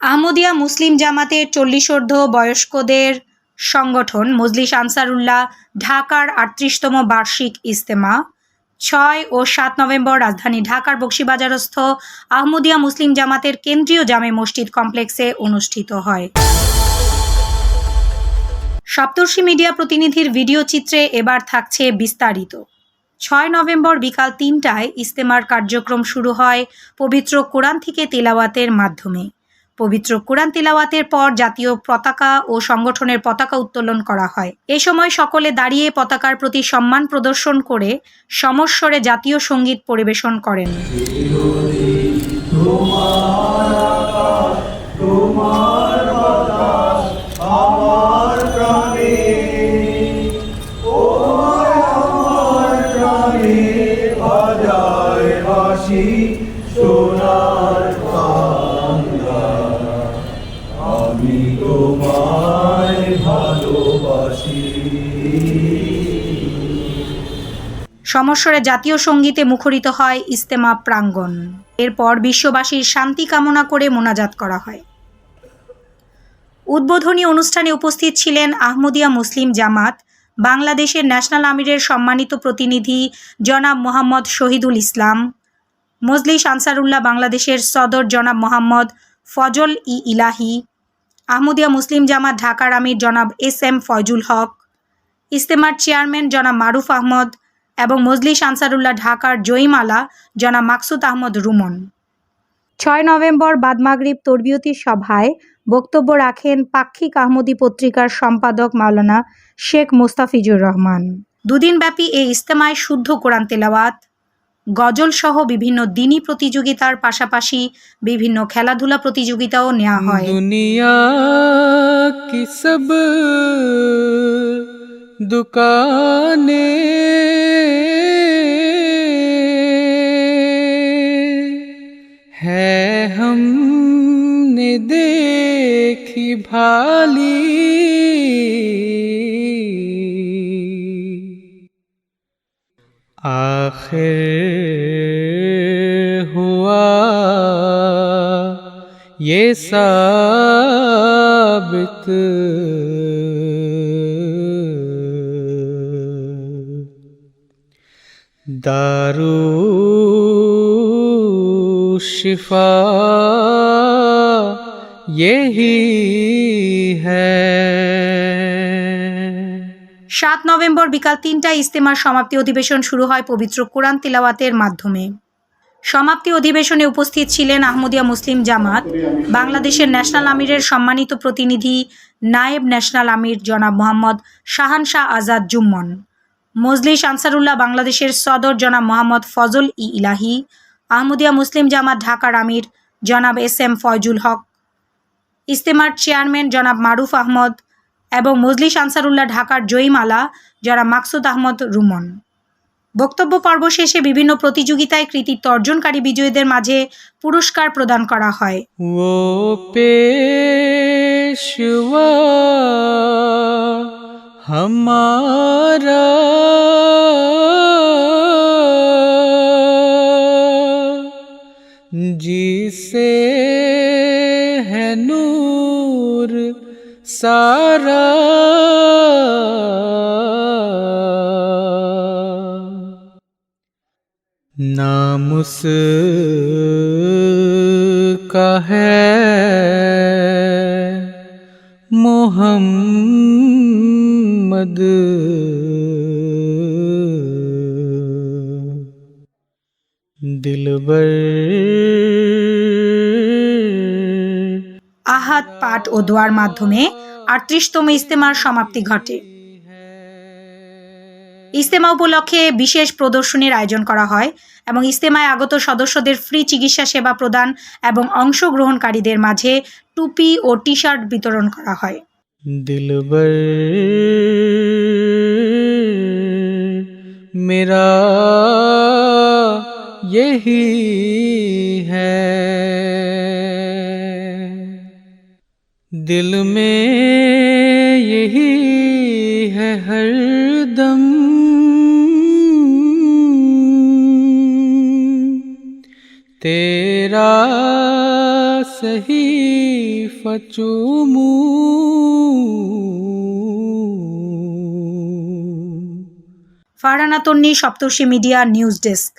আহমদিয়া মুসলিম জামাতের চল্লিশোর্ধ্ব বয়স্কদের সংগঠন মজলিস আনসারুল্লাহ ঢাকার আটত্রিশতম বার্ষিক ইজতেমা। ছয় ও সাত নভেম্বর রাজধানী ঢাকার বক্সিবাজারস্থ আহমদিয়া মুসলিম জামাতের কেন্দ্রীয় জামে মসজিদ কমপ্লেক্সে অনুষ্ঠিত হয়। সপ্তর্ষি মিডিয়া প্রতিনিধির ভিডিও চিত্রে এবার থাকছে বিস্তারিত। ছয় নভেম্বর বিকাল তিনটায় ইস্তেমার কার্যক্রম শুরু হয় পবিত্র কোরআন থেকে তেলাওয়াতের মাধ্যমে। পবিত্র কোরআন তিলাওয়াতের পর জাতীয় পতাকা ও সংগঠনের পতাকা উত্তোলন করা হয়। এ সময় সকলে দাঁড়িয়ে পতাকার প্রতি সম্মান প্রদর্শন করে সমস্বরে জাতীয় সংগীত পরিবেশন করেন। বাজায় সমস্বরে জাতীয় সঙ্গীতে মুখরিত হয় ইস্তেমা প্রাঙ্গণ। এরপর বিশ্ববাসীর শান্তি কামনা করে মোনাজাত করা হয়। উদ্বোধনী অনুষ্ঠানে উপস্থিত ছিলেন আহমদিয়া মুসলিম জামাত, বাংলাদেশের ন্যাশনাল আমিরের সম্মানিত প্রতিনিধি জনাব মোহাম্মদ শহীদুল ইসলাম, মজলিস আনসারুল্লাহ বাংলাদেশের সদর জনাব মোহাম্মদ ফজল ই ইলাহি, আহমদিয়া মুসলিম জামাত ঢাকার আমির জনাব এস এম ফয়জুল হক ইস্তেমার চেয়ারম্যান জনাব মারুফ আহমদ এবং মজলিশ আনসারুল্লাহ ঢাকার জয়ীমালা জনা মাকসুদ আহমদ রুমন। ছয় নভেম্বর বাদমাগরিব তরবিয়তির সভায় বক্তব্য রাখেন পাক্ষিক আহমদী পত্রিকার সম্পাদক মাওলানা শেখ মোস্তাফিজুর রহমান। দুদিনব্যাপী এই ইস্তেমায় শুদ্ধ কোরআন তেলাওয়াত গজলসহ বিভিন্ন দিনী প্রতিযোগিতার পাশাপাশি বিভিন্ন খেলাধুলা প্রতিযোগিতাও নেওয়া হয়। দুনিয়া কি সব দোকানে भाली। आखिर हुआ ये साबित। दारू शिफा সাত নভেম্বর বিকাল তিনটায় ইস্তেমার সমাপ্তি অধিবেশন শুরু হয় পবিত্র কোরআন তিলাওয়াতের মাধ্যমে। সমাপ্তি অধিবেশনে উপস্থিত ছিলেন আহমদিয়া মুসলিম জামাত, বাংলাদেশের ন্যাশনাল আমিরের সম্মানিত প্রতিনিধি নায়েব ন্যাশনাল আমির জনাব মোহাম্মদ শাহানশাহ আজাদ জুম্মন, মজলিস আনসারুল্লাহ বাংলাদেশের সদর জনাব মোহাম্মদ ফজল ই ইলাহি, আহমদিয়া মুসলিম জামাত ঢাকার আমির জনাব এস এম ফয়জুল হক ইস্তেমার চেয়ারম্যান জনাব মারুফ আহমদ এবং মজলিস আনসারুল্লাহ ঢাকার জয়ীমালা যারা মাকসুদ আহমদ রুমন। বক্তব্য পর্ব শেষে বিভিন্ন প্রতিযোগিতায় কৃতিত্ব অর্জনকারী বিজয়ীদের মাঝে পুরস্কার প্রদান করা হয়। ও পেশওয়া, হামারা नूर सारा। नाम उसका है मोहम्मद। दिलबर আহাত পাঠ ও দোয়ার মাধ্যমে আটত্রিশতম ইস্তেমার সমাপ্তি ঘটে। ইস্তেমা উপলক্ষে বিশেষ প্রদর্শনীর আয়োজন করা হয় এবং ইস্তেমায় আগত সদস্যদের ফ্রি চিকিৎসা সেবা প্রদান এবং অংশগ্রহণকারীদের মাঝে টুপি ও টি শার্ট বিতরণ করা হয়। দিলবর মেরা दिल में यही है हरदम तेरा से सहीफा चूमूं Farhana Tonni Saptarshi media news desk